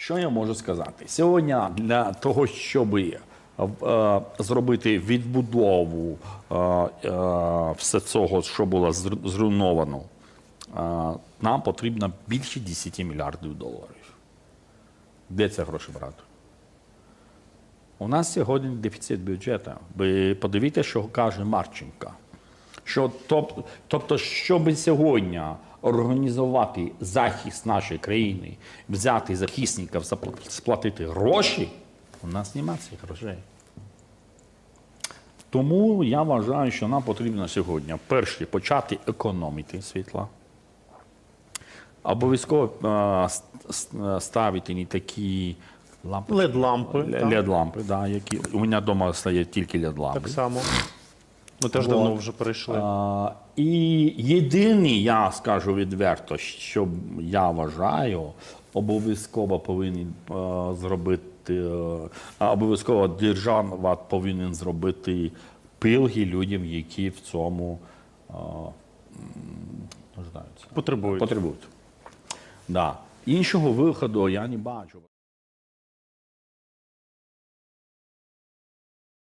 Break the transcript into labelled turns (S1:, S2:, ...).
S1: Що я можу сказати? Сьогодні для того, щоб е, зробити відбудову е, е, все цього, що було зруйновано, е, нам потрібно більше 10 мільярдів доларів. Де це гроші брати? У нас сьогодні дефіцит бюджету. Ви подивіться, що каже Марченка. Що, тоб- тобто, щоб сьогодні організувати захист нашої країни, взяти захисників, сплатити гроші, у нас немає цих грошей. Тому я вважаю, що нам потрібно сьогодні перше почати економити світла. Обов'язково е, ст- ст- ставити не такі лампи.
S2: LED-лампи, так.
S1: LED-лампи, да, які. У мене вдома стоять тільки LED-лампи.
S2: Так само. Ми теж давно вже перейшли.
S1: А, і єдиний, я скажу відверто, що я вважаю, обов'язково повинен е, зробити, е, а обов'язково держава повинен зробити пилги людям, які в цьому е, нуждаються.
S2: Потребують.
S1: Потребують. Да. Іншого виходу я не бачу.